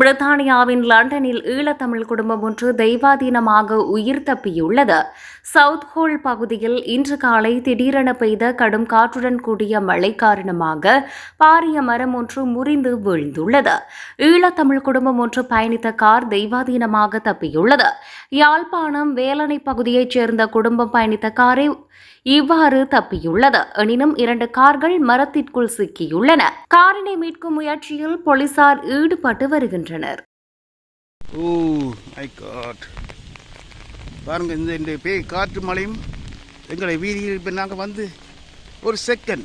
பிரித்தானியாவின் லண்டனில் ஈழத்தமிழ் குடும்பம் ஒன்று தெய்வாதீனமாக உயிர் தப்பியுள்ளது. சவுத் ஹோல் பகுதியில் இன்று காலை திடீரென பெய்த கடும் காற்றுடன் கூடிய மழை காரணமாக பாரிய மரம் ஒன்று முறிந்து வீழ்ந்துள்ளது. ஈழத்தமிழ் குடும்பம் ஒன்று பயணித்த கார் தெய்வாதீனமாக தப்பியுள்ளது. யாழ்ப்பாணம் வேலணை பகுதியைச் சேர்ந்த குடும்பம் பயணித்த காரை இவ்வாறு தப்பியுள்ளது. எனினும் இரண்டு கார்கள் மரத்திற்குள் சிக்கியுள்ளன. காரினை மீட்கும் முயற்சியில் போலீசார் ஈடுபட்டு வருகின்றனர். Oh ஓ காட் பாருங்க இந்த இந்த பேய் காற்று மழையும் எங்களை வீதியில் இப்போ நாங்கள் வந்து ஒரு செகண்ட்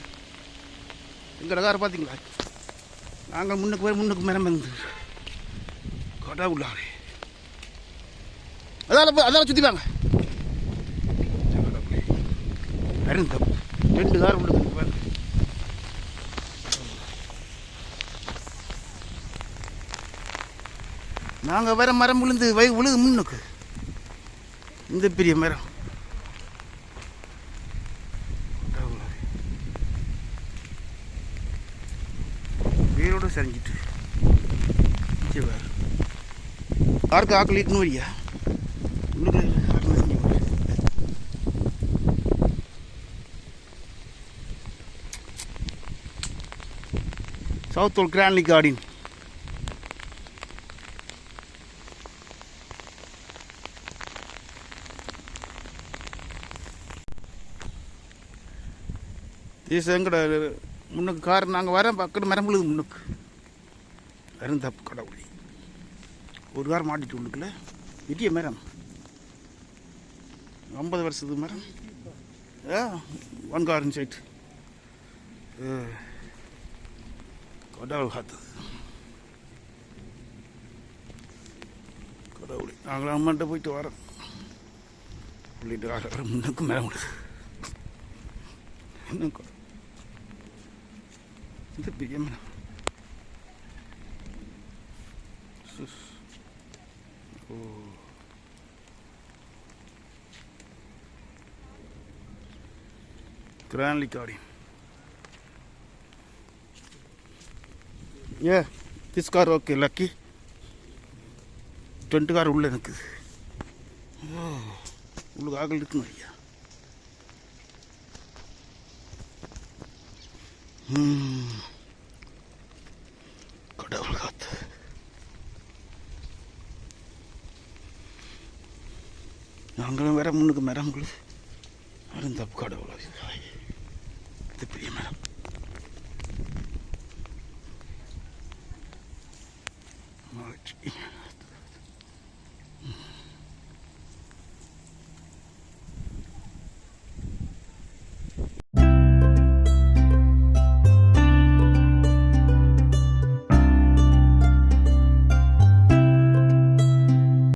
எங்களை காரை பார்த்தீங்களா? நாங்கள் முன்னுக்கு போய் முன்னுக்கு மேலே வந்து கடவுளாரே. அதால போ- அதால சுற்றி வாங்க. அருந்த ரெண்டு கார் உள்ளது பாருங்க. நாங்கள் வர மரம் விழுந்து வை விழுது முன்னுக்கு. இந்த பெரிய மரம். வேரோடு சரிஞ்சிட்டு. சரி யாருக்கு ஆக்கள் இட்டுன்னு வரியா? உள்ளுக்குள்ள சவுத் ஓல் கிராண்ட்லி கார்டின் ஈஸ் எங்கட முன்னுக்கு கார் நாங்கள் வரேன் பக்கத்து மரம்புழுது முன்னுக்கு. வெறும் தப்பு கடவுளி. ஒரு கார் மாட்டிட்டு உள்ளுக்குள்ள பெரிய மரம். ஐம்பது வருஷத்துக்கு மரம். One car side Kau dah lihat, kau dah ulit. Anggaman deh bu itu orang, ulit orang, ngengaku malu, ngengaku, terbikin apa? Sus, oh, keren. A this car okay lucky. Tent car உள்ளே எனக்கு உங்களுக்கு ஆகல் இருக்கணும் ஐயா கடவுள் காத்து. நாங்களும் வேற முன்னுக்கு மரம் உங்களுக்கு அதுவும் கடவுள். இது பெரிய மரம். Jeez.